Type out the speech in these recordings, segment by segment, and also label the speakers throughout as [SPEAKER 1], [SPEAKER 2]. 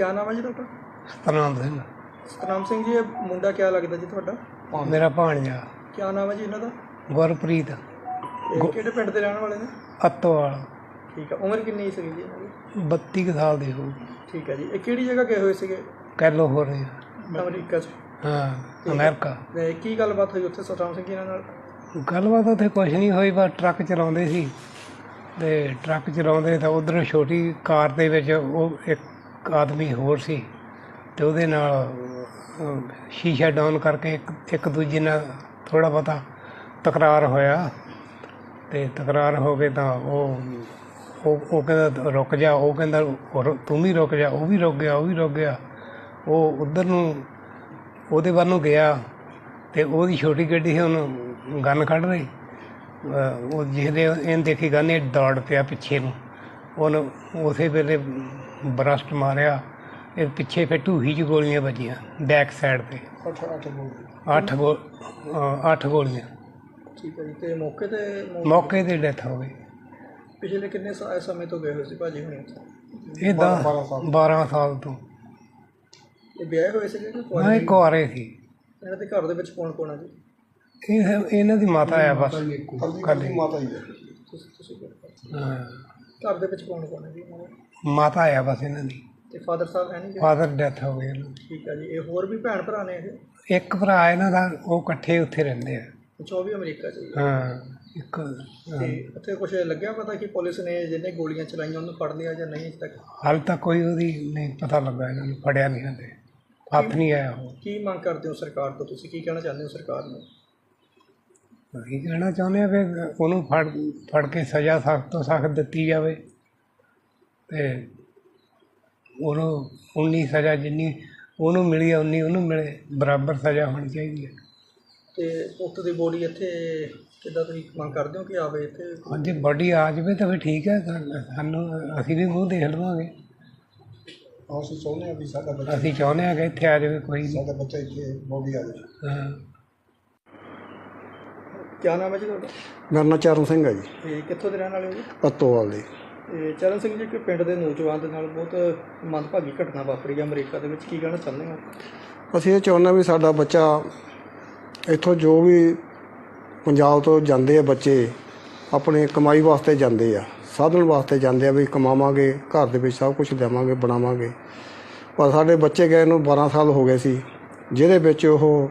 [SPEAKER 1] ਕੀ ਨਾਮ ਹੈ ਜੀ ਤੁਹਾਡਾ?
[SPEAKER 2] ਸਤਨਾਮ ਸਿੰਘ।
[SPEAKER 1] ਸਤਨਾਮ ਸਿੰਘ ਜੀ ਇਹ ਮੁੰਡਾ ਕਿਆ ਲੱਗਦਾ ਜੀ ਤੁਹਾਡਾ?
[SPEAKER 2] ਮੇਰਾ ਭਾਣਜਾ।
[SPEAKER 1] ਕੀ ਨਾਮ ਹੈ ਜੀ ਇਹਨਾਂ ਦਾ?
[SPEAKER 2] ਗੁਰਪ੍ਰੀਤ।
[SPEAKER 1] ਇਹ ਕਿਹੜੇ ਪਿੰਡ ਦੇ ਰਹਿਣ ਵਾਲੇ ਨੇ?
[SPEAKER 2] ਅੱਤਵਾਲ।
[SPEAKER 1] ਠੀਕ ਹੈ ਉਮਰ ਕਿੰਨੀ ਸੀਗੀ ਜੀ ਇਹਨਾਂ ਦੀ?
[SPEAKER 2] 32 ਕੁ ਸਾਲ ਦੇ ਹੋ
[SPEAKER 1] ਠੀਕ ਹੈ ਜੀ ਇਹ ਕਿਹੜੀ ਜਗ੍ਹਾ ਗਏ ਹੋਏ ਸੀਗੇ?
[SPEAKER 2] ਕੈਲੋ ਹੋ ਰਹੇ
[SPEAKER 1] ਅਮਰੀਕਾ 'ਚ।
[SPEAKER 2] ਹਾਂ ਅਮਰੀਕਾ।
[SPEAKER 1] ਤੇ ਕੀ ਗੱਲਬਾਤ ਹੋਈ ਉੱਥੇ ਸਤਨਾਮ ਸਿੰਘ ਜੀ ਇਹਨਾਂ ਨਾਲ?
[SPEAKER 2] ਗੱਲਬਾਤ ਉੱਥੇ ਕੁਝ ਨਹੀਂ ਹੋਈ ਬਸ ਟਰੱਕ ਚਲਾਉਂਦੇ ਸੀ। ਤੇ ਟਰੱਕ ਚਲਾਉਂਦੇ ਤਾਂ ਉਧਰ ਛੋਟੀ ਕਾਰ ਦੇ ਵਿੱਚ ਉਹ ਇੱਕ ਆਦਮੀ ਹੋਰ ਸੀ ਤੇ ਉਹਦੇ ਨਾਲ ਸ਼ੀਸ਼ਾ ਡਾਊਨ ਕਰਕੇ ਇੱਕ ਦੂਜੇ ਨਾਲ ਥੋੜਾ ਬਹੁਤਾ ਤਕਰਾਰ ਹੋਇਆ। ਤੇ ਤਕਰਾਰ ਹੋ ਕੇ ਤਾਂ ਉਹ ਉਹ ਉਹ ਕਹਿੰਦਾ ਰੁਕ ਜਾ, ਉਹ ਕਹਿੰਦਾ ਤੂੰ ਵੀ ਰੁਕ ਜਾ, ਉਹ ਵੀ ਰੁਕ ਗਿਆ, ਉਹ ਵੀ ਰੁਕ ਗਿਆ। ਉਹ ਉਧਰ ਨੂੰ, ਉਹਦੇ ਵੱਲ ਨੂੰ ਗਿਆ ਤੇ ਉਹਦੀ ਛੋਟੀ ਗੱਡੀ ਸੀ, ਉਹਨੂੰ ਗਨ ਕੱਢ ਰਹੀ। ਅਹ, ਉਹ ਜਿਹਦੇ, ਇਹਨੇ ਦੇਖੀ ਗਨ ਇਹ ਦੌੜ ਪਿਆ ਪਿੱਛੇ ਨੂੰ। ਉਹਨੂੰ ਉਸੇ ਵੇਲੇ ਬਰਸਟ ਮਾਰਿਆ ਇਹ ਪਿੱਛੇ ਫਿਰ ਢੂਹੀ ਚ ਗੋਲੀਆਂ ਵੱਜੀਆਂ ਬੈਕ ਸਾਈਡ ਤੇ।
[SPEAKER 1] ਅੱਠ ਅੱਠ ਬੋਲ
[SPEAKER 2] ਅੱਠ ਗੋ ਅਹ ਅੱਠ ਗੋਲੀਆਂ।
[SPEAKER 1] ਠੀਕ ਹੈ ਜੀ ਤੇ ਮੌਕੇ ਤੇ ਮੌ-
[SPEAKER 2] ਮੌਕੇ ਤੇ ਡੈਥ ਹੋ ਗਈ।
[SPEAKER 1] ਪਿਛਲੇ ਕਿੰਨੇ ਸਾ- ਸਮੇਂ ਤੋਂ ਗਏ ਹੋਏ ਸੀ ਭਾਜੀ ਹੁਣੇ?
[SPEAKER 2] ਇਹ 10 12 ਸਾਲ। ਤੋਂ।
[SPEAKER 1] ਇਹ ਵਿਆਹੇ ਹੋਏ ਸੀਗੇ ਕਿ ਕੁਆਰੇ?
[SPEAKER 2] ਮੈਂ
[SPEAKER 1] ਸੀ?
[SPEAKER 2] ਕੁਆਰੇ ਸੀ।
[SPEAKER 1] ਇਹਨਾਂ ਦੇ ਘਰ ਦੇ ਵਿੱਚ ਕੌਣ ਕੌਣ ਹੈ ਜੀ?
[SPEAKER 2] ਇਹ ਇਹਨਾਂ ਦੀ ਮਾਤਾ ਆ ਬਸ। ਕੱਲੀ
[SPEAKER 1] ਮਾਤਾ ਜੀ ਤੁਸੀਂ ਤੁਸੀਂ ਕਰੋ।
[SPEAKER 2] ਹਾਂ।
[SPEAKER 1] ਘਰ ਦੇ ਵਿੱਚ ਕੌਣ ਕੌਣ ਹੈ ਜੀ? ਇਹਨਾਂ ਦੇ?
[SPEAKER 2] ਮਾਤਾ ਆ ਬਸ ਇਹਨਾਂ ਦੀ।
[SPEAKER 1] ਤੇ ਫਾਦਰ ਸਾਹਿਬ ਹੈ ਨਹੀਂ ਜੀ?
[SPEAKER 2] ਫਾਦਰ ਡੈਥ ਹੋ ਗਈ ਇਹਨਾਂ
[SPEAKER 1] ਠੀਕ ਹੈ ਜੀ ਇਹ ਹੋਰ ਵੀ ਭੈਣ ਭਰਾ ਨੇ ਇਹ?
[SPEAKER 2] ਇੱਕ ਭਰਾ ਇਹਨਾਂ ਦਾ ਉਹ ਇਕੱਠੇ ਉੱਥੇ ਰਹਿੰਦੇ ਆ।
[SPEAKER 1] ਅੱਛਾ ਉਹ ਵੀ ਅਮਰੀਕਾ ਚ ਹੀ ਹੈ।
[SPEAKER 2] ਹਾਂ ਇੱਕ ਹਾਂ।
[SPEAKER 1] ਤੇ ਉੱਥੇ ਕੁਝ ਲੱਗਿਆ ਪਤਾ ਕਿ ਪੁਲਿਸ ਨੇ ਜਿਹਨੇ ਗੋਲੀਆਂ ਚਲਾਈਆਂ ਉਹਨੂੰ ਫੜ ਲਿਆ ਜਾਂ ਨਹੀਂ ਅਜੇ ਤੱਕ?
[SPEAKER 2] ਹਾਲ ਤੱਕ ਕੋਈ ਉਹਦੀ ਨਹੀਂ ਪਤਾ ਲੱਗਾ ਇਹਨਾਂ ਨੂੰ ਫੜਿਆ ਨਹੀਂ ਹਲੇ ਹੱਥ ਨਹੀਂ ਆਇਆ ਉਹ
[SPEAKER 1] ਕੀ ਮੰਗ ਕਰਦੇ ਹੋ ਸਰਕਾਰ ਤੋਂ? ਤੁਸੀਂ ਕੀ ਕਹਿਣਾ ਚਾਹੁੰਦੇ ਹੋ ਸਰਕਾਰ ਨੂੰ?
[SPEAKER 2] ਅਸੀਂ ਕਹਿਣਾ ਚਾਹੁੰਦੇ ਆ ਵੀ ਉਹਨੂੰ ਫੜ ਫੜ ਕੇ ਸਜ਼ਾ ਸਖਤ ਤੋਂ ਸਖਤ ਦਿੱਤੀ ਜਾਵੇ। ਤੇ ਉਹਨੂੰ ਉਨੀ ਸਜ਼ਾ ਜਿੰਨੀ ਉਹਨੂੰ ਮਿਲੀ ਆ ਉਨੀ ਉਹਨੂੰ ਮਿਲੇ ਬਰਾਬਰ ਸਜ਼ਾ ਹੋਣੀ ਚਾਹੀਦੀ ਹੈ।
[SPEAKER 1] ਤੇ ਪੁੱਤ ਦੀ ਬੋਡੀ ਇੱਥੇ ਕਿੱਦਾਂ ਤੁਸੀਂ ਮੰਗ ਕਰਦੇ ਹੋ ਕਿ ਆਵੇ ਇੱਥੇ?
[SPEAKER 2] ਹਾਂਜੀ ਬਾਡੀ ਆ ਜਾਵੇ ਤਾਂ ਫਿਰ ਠੀਕ ਹੈ ਸਾਨੂੰ ਅਸੀਂ ਵੀ ਮੂੰਹ ਦੇਖ ਲਵਾਂਗੇ।
[SPEAKER 1] ਅਸੀਂ ਚਾਹੁੰਦੇ ਹਾਂ ਵੀ ਸਾਡਾ
[SPEAKER 2] ਅਸੀਂ ਚਾਹੁੰਦੇ ਹਾਂ ਕਿ ਇੱਥੇ ਆ ਜਾਵੇ ਕੋਈ ਨਹੀਂ।
[SPEAKER 1] ਸਾਡਾ ਬੱਚਾ ਇੱਥੇ ਬੋਡੀ ਆ ਜਾਵੇ।
[SPEAKER 2] ਹਾਂ।
[SPEAKER 1] ਕੀ ਨਾਮ ਹੈ ਜੀ ਤੁਹਾਡਾ?
[SPEAKER 3] ਮੇਰਾ ਨਾਂ ਚਰਨ ਸਿੰਘ ਹੈ ਜੀ।
[SPEAKER 1] ਤੇ ਕਿੱਥੋਂ ਦੇ ਰਹਿਣ ਵਾਲੇ ਹੋ ਜੀ?
[SPEAKER 3] ਅਤੋਵਾਲ ਦੇ।
[SPEAKER 1] ਤੇ ਚਰਨ ਸਿੰਘ ਜੀ ਕਿ ਪਿੰਡ ਦੇ ਨੌਜਵਾਨ ਦੇ ਨਾਲ ਬਹੁਤ ਮੰਦਭਾਗੀ ਘਟਨਾ ਵਾਪਰੀ ਹੈ ਅਮਰੀਕਾ ਦੇ ਵਿੱਚ, ਕੀ ਕਹਿਣਾ ਚਾਹੁੰਦੇ ਹੋ?
[SPEAKER 3] ਅਸੀਂ ਇਹ ਚਾਹੁੰਦੇ ਵੀ ਸਾਡਾ ਬੱਚਾ ਇੱਥੋਂ ਜੋ ਵੀ ਪੰਜਾਬ ਤੋਂ ਜਾਂਦੇ ਆ ਬੱਚੇ, ਆਪਣੇ ਕਮਾਈ ਵਾਸਤੇ ਜਾਂਦੇ ਆ, ਸਾਧਨ ਵਾਸਤੇ ਜਾਂਦੇ ਆ, ਵੀ ਕਮਾਵਾਂਗੇ, ਘਰ ਦੇ ਵਿੱਚ ਸਭ ਕੁਝ ਦੇਵਾਂਗੇ, ਬਣਾਵਾਂਗੇ। ਪਰ ਸਾਡੇ ਬੱਚੇ ਗਏ ਨੂੰ 12 ਸਾਲ ਹੋ ਗਏ ਸੀ, ਜਿਹਦੇ ਵਿੱਚ ਉਹ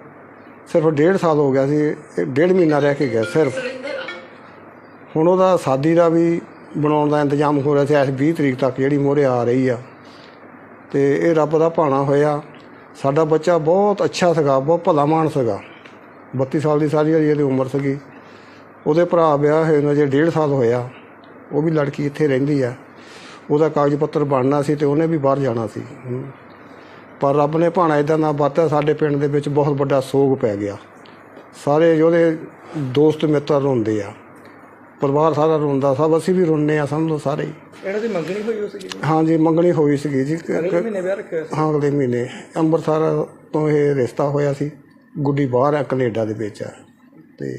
[SPEAKER 3] ਸਿਰਫ ਡੇਢ ਸਾਲ ਹੋ ਗਿਆ ਸੀ, ਇਹ ਡੇਢ ਮਹੀਨਾ ਰਹਿ ਕੇ ਗਿਆ ਸਿਰਫ। ਹੁਣ ਉਹਦਾ ਸਾਦੀ ਦਾ ਵੀ ਬਣਾਉਣ ਦਾ ਇੰਤਜ਼ਾਮ ਹੋ ਰਿਹਾ ਸੀ ਇਸ 20 ਤਰੀਕ ਤੱਕ ਜਿਹੜੀ ਮੋਹਰੇ ਆ ਰਹੀ ਆ। ਤੇ ਇਹ ਰੱਬ ਦਾ ਭਾਣਾ ਹੋਇਆ। ਸਾਡਾ ਬੱਚਾ ਬਹੁਤ ਅੱਛਾ ਸੀਗਾ, ਬਹੁਤ ਭਲਾ ਮਾਨ ਸੀਗਾ। 32 ਸਾਲ ਦੀ ਸਾਰੀ ਜਿਹੜੀ ਇਹਦੀ ਉਮਰ ਸੀਗੀ। ਉਹਦੇ ਭਰਾ ਵਿਆਹ ਹੋਏ ਨੂੰ ਜੇ ਡੇਢ ਸਾਲ ਹੋਇਆ। ਉਹ ਵੀ ਲੜਕੀ ਇੱਥੇ ਰਹਿੰਦੀ ਆ। ਉਹਦਾ ਕਾਗਜ਼ ਪੱਤਰ ਬਣਨਾ ਸੀ ਤੇ ਉਹਨੇ ਵੀ ਬਾਹਰ ਜਾਣਾ ਸੀ। ਪਰ ਰੱਬ ਨੇ ਭਾਣਾ ਇਦਾਂ ਦਾ ਬਾਤਾ ਸਾਡੇ ਪਿੰਡ ਦੇ ਵਿੱਚ ਬਹੁਤ ਵੱਡਾ ਸੋਗ ਪੈ ਗਿਆ। ਸਾਰੇ ਉਹਦੇ ਦੋਸਤ ਮਿੱਤਰ ਹੁੰਦੇ ਆ ਪਰਿਵਾਰ ਸਾਰਾ ਰੋਂਦਾ ਸਭ ਅਸੀਂ ਵੀ ਰੋਂਦੇ ਆ ਸਮਝ ਲਓ ਸਾਰੇ। ਹੀ
[SPEAKER 1] ਇਹਨਾਂ ਦੀ ਮੰਗਣੀ ਹੋਈ ਹੋ ਸੀਗੀ? ਜੀ
[SPEAKER 3] ਹਾਂਜੀ ਮੰਗਣੀ ਹੋਈ ਸੀਗੀ ਜੀ। ਕ-
[SPEAKER 1] ਅਗਲੇ ਮਹੀਨੇ ਵਿਆਹ ਰੱਖਿਆ ਸੀ?
[SPEAKER 3] ਹਾਂ ਅਗਲੇ ਮਹੀਨੇ। ਅੰਮ੍ਰਿਤਸਰ ਤੋਂ ਇਹ ਰਿਸ਼ਤਾ ਹੋਇਆ ਸੀ। ਗੁੱਡੀ ਬਾਹਰ ਆ ਕੈਨੇਡਾ ਦੇ ਵਿੱਚ। ਆ ਤੇ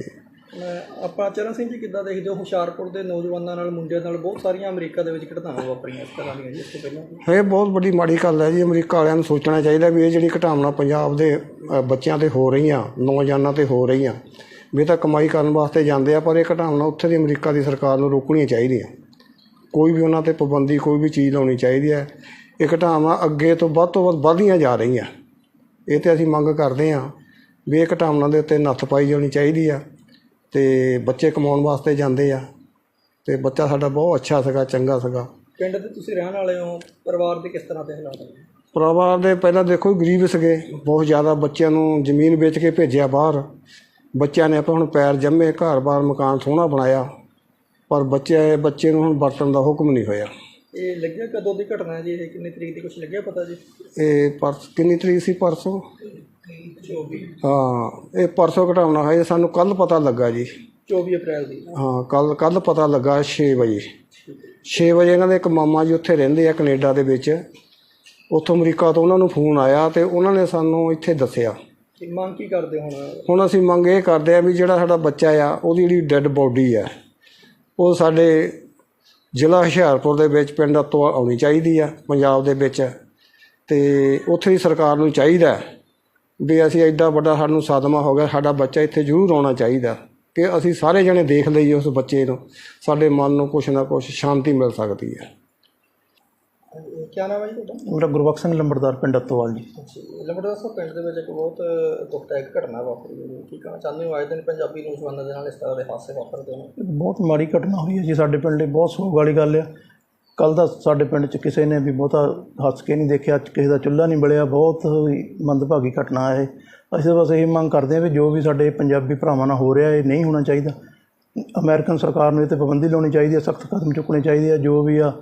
[SPEAKER 1] ਮੈਂ- ਆਪਾਂ ਚਰਨ ਸਿੰਘ ਜੀ ਕਿੱਦਾਂ ਦੇਖਦੇ ਹੋ? ਹੁਸ਼ਿਆਰਪੁਰ ਦੇ ਨੌਜਵਾਨਾਂ ਨਾਲ ਮੁੰਡਿਆਂ ਨਾਲ ਬਹੁਤ ਸਾਰੀਆਂ ਅਮਰੀਕਾ ਦੇ ਵਿੱਚ ਘਟਨਾਵਾਂ ਵਾਪਰੀਆਂ ਇਸ ਤਰ੍ਹਾਂ ਦੀਆਂ ਜੀ ਇਸ ਤੋਂ ਪਹਿਲਾਂ
[SPEAKER 3] ਇਹ ਬਹੁਤ ਵੱਡੀ ਮਾੜੀ ਗੱਲ ਹੈ ਜੀ। ਅਮਰੀਕਾ ਵਾਲਿਆਂ ਨੂੰ ਸੋਚਣਾ ਚਾਹੀਦਾ ਵੀ ਇਹ ਜਿਹੜੀ ਘਟਾਵਣਾ ਪੰਜਾਬ ਦੇ ਅ, ਬੱਚਿਆਂ ਤੇ ਹੋ ਰਹੀਆਂ ਨੌਜਵਾਨਾਂ ਤੇ ਹੋ ਰਹੀਆਂ। ਵੀ ਤਾਂ ਕਮਾਈ ਕਰਨ ਵਾਸਤੇ ਜਾਂਦੇ ਆ ਪਰ ਇਹ ਘਟਾਵਣਾ ਉੱਥੇ ਦੀ ਅਮਰੀਕਾ ਦੀ ਸਰਕਾਰ ਨੂੰ ਰੋਕਣੀਆਂ ਚਾਹੀਦੀਆਂ। ਕੋਈ ਵੀ ਉਹਨਾਂ ਤੇ ਪਾਬੰਦੀ ਕੋਈ ਵੀ ਚੀਜ਼ ਲਾਉਣੀ ਚਾਹੀਦੀ ਹੈ। ਇਹ ਘਟਾਵਾਂ ਅੱਗੇ ਤੋਂ ਵੱਧ ਤੋਂ ਵੱਧ ਵਧਦੀਆਂ ਜਾ ਰਹੀਆਂ। ਇਹ ਤੇ ਅਸੀਂ ਮੰਗ ਕਰਦੇ ਹਾਂ ਵੀ ਇਹ ਘਟਾਵਣਾ ਦੇ ਉੱਤੇ ਨੱਥ ਪਾਈ ਜਾਣੀ ਚਾਹੀਦੀ ਆ ਤੇ ਬੱਚੇ ਕਮਾਉਣ ਵਾਸਤੇ ਜਾਂਦੇ ਆ। ਤੇ ਬੱਚਾ ਸਾਡਾ ਬਹੁਤ ਅੱਛਾ ਸੀਗਾ ਚੰਗਾ ਸੀਗਾ।
[SPEAKER 1] ਪਿੰਡ ਦੇ ਤੁਸੀਂ ਰਹਿਣ ਵਾਲੇ ਹੋ ਪਰਿਵਾਰ ਦੇ ਕਿਸ ਤਰ੍ਹਾਂ ਦੇ ਹਾਲਾਤ ਨੇ?
[SPEAKER 3] ਪਰਿਵਾਰ ਦੇ ਪਹਿਲਾਂ ਦੇਖੋ ਗਰੀਬ ਸੀਗੇ। ਬਹੁਤ ਜ਼ਿਆਦਾ ਬੱਚਿਆਂ ਨੂੰ ਜ਼ਮੀਨ ਵੇਚ ਕੇ ਭੇਜਿਆ ਬਾਹਰ। ਬੱਚਿਆਂ ਨੇ ਆਪਾਂ ਹੁਣ ਪੈਰ ਜੰਮੇ ਘਰ-ਬਾਰ ਮਕਾਨ ਸੋਹਣਾ ਬਣਾਇਆ ਪਰ ਬੱਚੇ ਬੱਚੇ ਨੂੰ ਹੁਣ ਵਰਤਣ ਦਾ ਹੁਕਮ ਨਹੀਂ ਹੋਇਆ।
[SPEAKER 1] ਇਹ ਲੱਗਿਆ ਕਦੋਂ ਦੀ ਘਟਨਾ ਹੈ ਜੀ? ਇਹ ਕਿੰਨੀ ਤਰੀਕ ਦੀ ਕੁਝ ਲੱਗਿਆ ਪਤਾ ਜੀ?
[SPEAKER 3] ਇਹ ਪਰਸ ਕਿੰਨੀ ਤਰੀਕ ਸੀ ਪਰਸੋਂ?
[SPEAKER 1] 24
[SPEAKER 3] ਹਾਂ ਇਹ ਪਰਸੋਂ ਘਟਾਉਣਾ ਹੈ ਸਾਨੂੰ ਕੱਲ ਪਤਾ ਲੱਗਾ ਜੀ।
[SPEAKER 1] 24 ਅਪ੍ਰੈਲ ਦੀ।
[SPEAKER 3] ਹਾਂ ਕੱਲ ਕੱਲ ਪਤਾ ਲੱਗਾ 6 ਵਜੇ। 6 ਵਜੇ ਇਹਨਾਂ ਦੇ ਇੱਕ ਮਾਮਾ ਜੀ ਉੱਥੇ ਰਹਿੰਦੇ ਆ ਕੈਨੇਡਾ ਦੇ ਵਿੱਚ। ਉੱਥੋਂ ਅਮਰੀਕਾ ਤੋਂ ਉਹਨਾਂ ਨੂੰ ਫੋਨ ਆਇਆ ਤੇ ਉਹਨਾਂ ਨੇ ਸਾਨੂੰ ਇੱਥੇ ਦੱਸਿਆ।
[SPEAKER 1] ਮੰਗ ਕੀ ਕਰਦੇ ਹੁਣ?
[SPEAKER 3] ਹੁਣ ਅਸੀਂ ਮੰਗ ਇਹ ਕਰਦੇ ਆ ਵੀ ਜਿਹੜਾ ਸਾਡਾ ਬੱਚਾ ਆ, ਉਹਦੀ ਜਿਹੜੀ ਡੈੱਡ ਬੋਡੀ ਆ, ਉਹ ਸਾਡੇ ਜ਼ਿਲ੍ਹਾ ਹੁਸ਼ਿਆਰਪੁਰ ਦੇ ਵਿੱਚ ਪਿੰਡ ਤੋਂ ਆਉਣੀ ਚਾਹੀਦੀ ਆ, ਪੰਜਾਬ ਦੇ ਵਿੱਚ। ਤੇ ਉੱਥੇ ਦੀ ਸਰਕਾਰ ਨੂੰ ਚਾਹੀਦਾ ਵੀ ਅਸੀਂ ਐਡਾ ਵੱਡਾ ਸਾਨੂੰ ਸਾਦਮਾ ਹੋ ਗਿਆ, ਸਾਡਾ ਬੱਚਾ ਇੱਥੇ ਜ਼ਰੂਰ ਆਉਣਾ ਚਾਹੀਦਾ ਕਿ ਅਸੀਂ ਸਾਰੇ ਜਣੇ ਦੇਖ ਲਈਏ ਉਸ ਬੱਚੇ ਨੂੰ, ਸਾਡੇ ਮਨ ਨੂੰ ਕੁਛ ਨਾ ਕੁਛ ਸ਼ਾਂਤੀ ਮਿਲ ਸਕਦੀ ਹੈ
[SPEAKER 1] ਕੀ ਨਾਮ ਹੈ ਜੀ ਤੁਹਾਡਾ?
[SPEAKER 4] ਮੇਰਾ ਗੁਰਬਖਸ਼ ਸਿੰਘ ਲੰਬੜਦਾਰ ਪਿੰਡ ਅਤੋਵਾਲ ਜੀ।
[SPEAKER 1] ਲੰਬੜਦਾਰ ਸਾਹਿਬ ਪਿੰਡ ਦੇ ਵਿੱਚ ਇੱਕ ਬਹੁਤ ਦੁਖਦਾਇਕ ਘਟਨਾ ਵਾਪਰੀ ਹੈ ਕੀ ਕਹਿਣਾ ਚਾਹੁੰਦੇ ਹੋ? ਅੱਜ ਦਿਨ ਪੰਜਾਬੀ ਨੌਜਵਾਨਾਂ ਦੇ ਨਾਲ ਇਸ ਤਰ੍ਹਾਂ ਦੇ ਹਾਦਸੇ ਵਾਪਰਦੇ ਨੇ।
[SPEAKER 4] ਬਹੁਤ ਮਾੜੀ ਘਟਨਾ ਹੋਈ ਹੈ ਜੀ। ਸਾਡੇ ਪਿੰਡ ਲਈ ਬਹੁਤ ਸੋਗ ਵਾਲੀ ਗੱਲ ਆ। ਕੱਲ ਦਾ ਸਾਡੇ ਪਿੰਡ 'ਚ ਕਿਸੇ ਨੇ ਵੀ ਬਹੁਤਾ ਹੱਸ ਕੇ ਨਹੀਂ ਦੇਖਿਆ ਕਿਸੇ ਦਾ ਚੁੱਲ੍ਹਾ ਨਹੀਂ ਬਲਿਆ। ਬਹੁਤ ਹੀ ਮੰਦਭਾਗੀ ਘਟਨਾ ਹੈ ਅਸੀਂ ਬਸ ਇਹ ਮੰਗ ਕਰਦੇ ਹਾਂ ਵੀ ਜੋ ਵੀ ਸਾਡੇ ਪੰਜਾਬੀ ਭਰਾਵਾਂ ਨਾਲ ਹੋ ਰਿਹਾ ਇਹ ਨਹੀਂ ਹੋਣਾ ਚਾਹੀਦਾ। ਅਮਰੀਕਨ ਸਰਕਾਰ ਨੂੰ ਇਹ ਤੇ ਪਾਬੰਦੀ ਲਾਉਣੀ ਚਾਹੀਦੀ ਹੈ ਸਖਤ ਕਦਮ ਚੁੱਕਣੇ ਚਾਹੀਦੇ ਆ। ਜੋ ਵੀ ਆ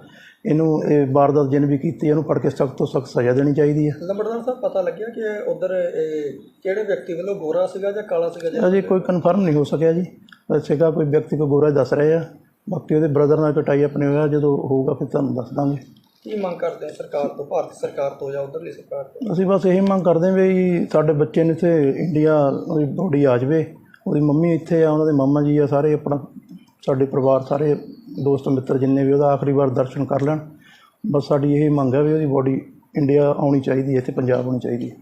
[SPEAKER 4] ਇਹਨੂੰ ਇਹ ਵਾਰਦਾਤ ਜਿਨ ਵੀ ਕੀਤੀ ਇਹਨੂੰ ਫੜ ਕੇ ਸਖਤ ਤੋਂ ਸਖਤ ਸਜ਼ਾ ਦੇਣੀ ਚਾਹੀਦੀ ਹੈ
[SPEAKER 1] ਲੰਬੜਦਾਰ ਸਾਹਿਬ ਪਤਾ ਲੱਗਿਆ ਕਿ ਉਧਰ ਕਿਹੜੇ ਵਿਅਕਤੀ ਵੱਲੋਂ ਗੋਰਾ ਸੀਗਾ ਜਾਂ ਕਾਲਾ ਸੀਗਾ ਜੀ
[SPEAKER 4] ਅਜੇ ਕੋਈ ਕਨਫਰਮ ਨਹੀਂ ਹੋ ਸਕਿਆ ਜੀ। ਸੀਗਾ ਕੋਈ ਵਿਅਕਤੀ ਕੋ ਗੋਰਾ ਦੱਸ ਰਹੇ ਆ। ਬਾਕੀ ਉਹਦੇ ਬ੍ਰਦਰ ਨਾਲ ਕਟਾਈ ਆਪਣੇ ਹੋਇਆ ਜਦੋਂ ਹੋਊਗਾ ਫਿਰ ਤੁਹਾਨੂੰ ਦੱਸ ਦਾਂਗੇ।
[SPEAKER 1] ਕੀ ਮੰਗ ਕਰਦੇ ਆ ਸਰਕਾਰ ਤੋਂ ਭਾਰਤ ਸਰਕਾਰ ਤੋਂ ਜਾਂ ਉਧਰਲੀ ਸਰਕਾਰ ਤੋਂ?
[SPEAKER 4] ਅਸੀਂ ਬਸ ਇਹੀ ਮੰਗ ਕਰਦੇ ਹਾਂ ਵੀ ਸਾਡੇ ਬੱਚੇ ਨੂੰ ਇੱਥੇ ਇੰਡੀਆ ਉਹਦੀ ਬੋਡੀ ਆ ਜਾਵੇ। ਉਹਦੀ ਮੰਮੀ ਇੱਥੇ ਆ ਉਹਨਾਂ ਦੇ ਮਾਮਾ ਜੀ ਆ ਸਾਰੇ ਆਪਣਾ ਸਾਡੇ ਪਰਿਵਾਰ ਸਾਰੇ ਦੋਸਤ ਮਿੱਤਰ ਜਿੰਨੇ ਵੀ ਉਹਦਾ ਆਖਰੀ ਵਾਰ ਦਰਸ਼ਨ ਕਰ ਲੈਣ। ਬਸ ਸਾਡੀ ਇਹ ਮੰਗ ਹੈ ਵੀ ਉਹਦੀ ਬੋਡੀ ਇੰਡੀਆ ਆਉਣੀ ਚਾਹੀਦੀ ਹੈ ਇੱਥੇ ਪੰਜਾਬ ਆਉਣੀ ਚਾਹੀਦੀ ਹੈ।